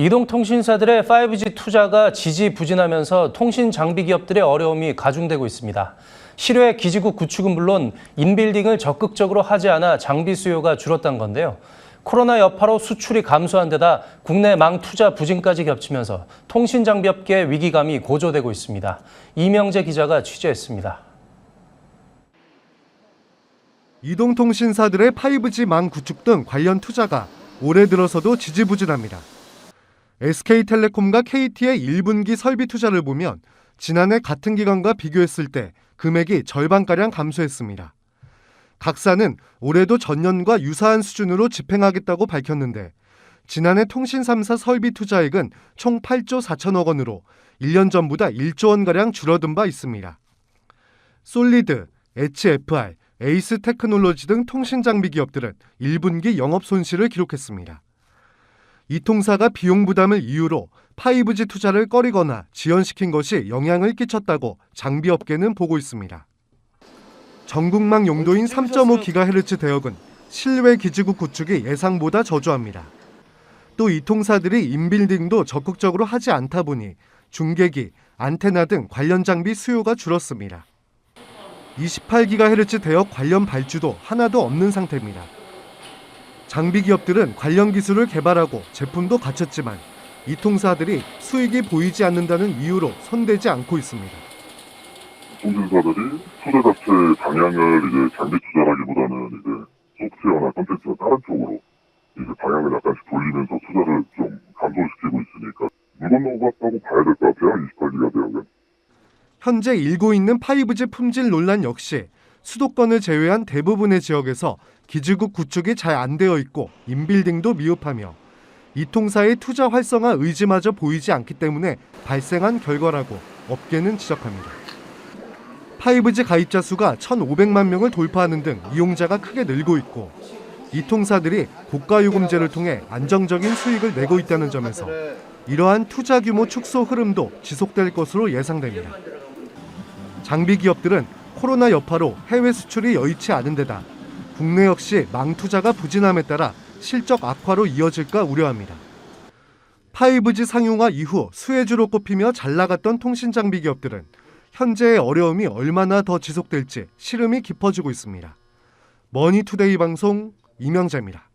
이동통신사들의 5G 투자가 지지부진하면서 통신 장비 기업들의 어려움이 가중되고 있습니다. 실외 기지국 구축은 물론 인빌딩을 적극적으로 하지 않아 장비 수요가 줄었다는 건데요. 코로나 여파로 수출이 감소한 데다 국내 망 투자 부진까지 겹치면서 통신 장비 업계의 위기감이 고조되고 있습니다. 이명재 기자가 취재했습니다. 이동통신사들의 5G 망 구축 등 관련 투자가 올해 들어서도 지지부진합니다. SK텔레콤과 KT의 1분기 설비 투자를 보면 지난해 같은 기간과 비교했을 때 금액이 절반가량 감소했습니다. 각사는 올해도 전년과 유사한 수준으로 집행하겠다고 밝혔는데 지난해 통신 3사 설비 투자액은 총 8조 4천억 원으로 1년 전보다 1조 원가량 줄어든 바 있습니다. 솔리드, HFR, 에이스 테크놀로지 등 통신 장비 기업들은 1분기 영업 손실을 기록했습니다. 이 통사가 비용 부담을 이유로 5G 투자를 꺼리거나 지연시킨 것이 영향을 끼쳤다고 장비 업계는 보고 있습니다. 전국망 용도인 3.5GHz 대역은 실외 기지국 구축이 예상보다 저조합니다. 또 이 통사들이 인빌딩도 적극적으로 하지 않다 보니 중계기, 안테나 등 관련 장비 수요가 줄었습니다. 28GHz 대역 관련 발주도 하나도 없는 상태입니다. 장비 기업들은 관련 기술을 개발하고 제품도 갖췄지만 이 통사들이 수익이 보이지 않는다는 이유로 손대지 않고 있습니다. 통신사들이 투자 자체 방향을 이제 장비 투자라기보다는 이제 소프트웨어나 컨텐츠나 다른 쪽으로 이제 방향을 약간씩 돌리면서 투자를 좀 감소시키고 있으니까 물 건너갔다고 봐야 될 것 같아요. 28기가 대학은. 현재 일고 있는 5G 품질 논란 역시 수도권을 제외한 대부분의 지역에서 기지국 구축이 잘 안 되어 있고 인빌딩도 미흡하며 이 통사의 투자 활성화 의지마저 보이지 않기 때문에 발생한 결과라고 업계는 지적합니다. 5G 가입자 수가 1,500만 명을 돌파하는 등 이용자가 크게 늘고 있고 이 통사들이 고가 요금제를 통해 안정적인 수익을 내고 있다는 점에서 이러한 투자 규모 축소 흐름도 지속될 것으로 예상됩니다. 장비 기업들은 코로나 여파로 해외 수출이 여의치 않은 데다 국내 역시 망 투자가 부진함에 따라 실적 악화로 이어질까 우려합니다. 5G 상용화 이후 수혜주로 꼽히며 잘 나갔던 통신 장비 기업들은 현재의 어려움이 얼마나 더 지속될지 시름이 깊어지고 있습니다. 머니투데이 방송 이명재입니다.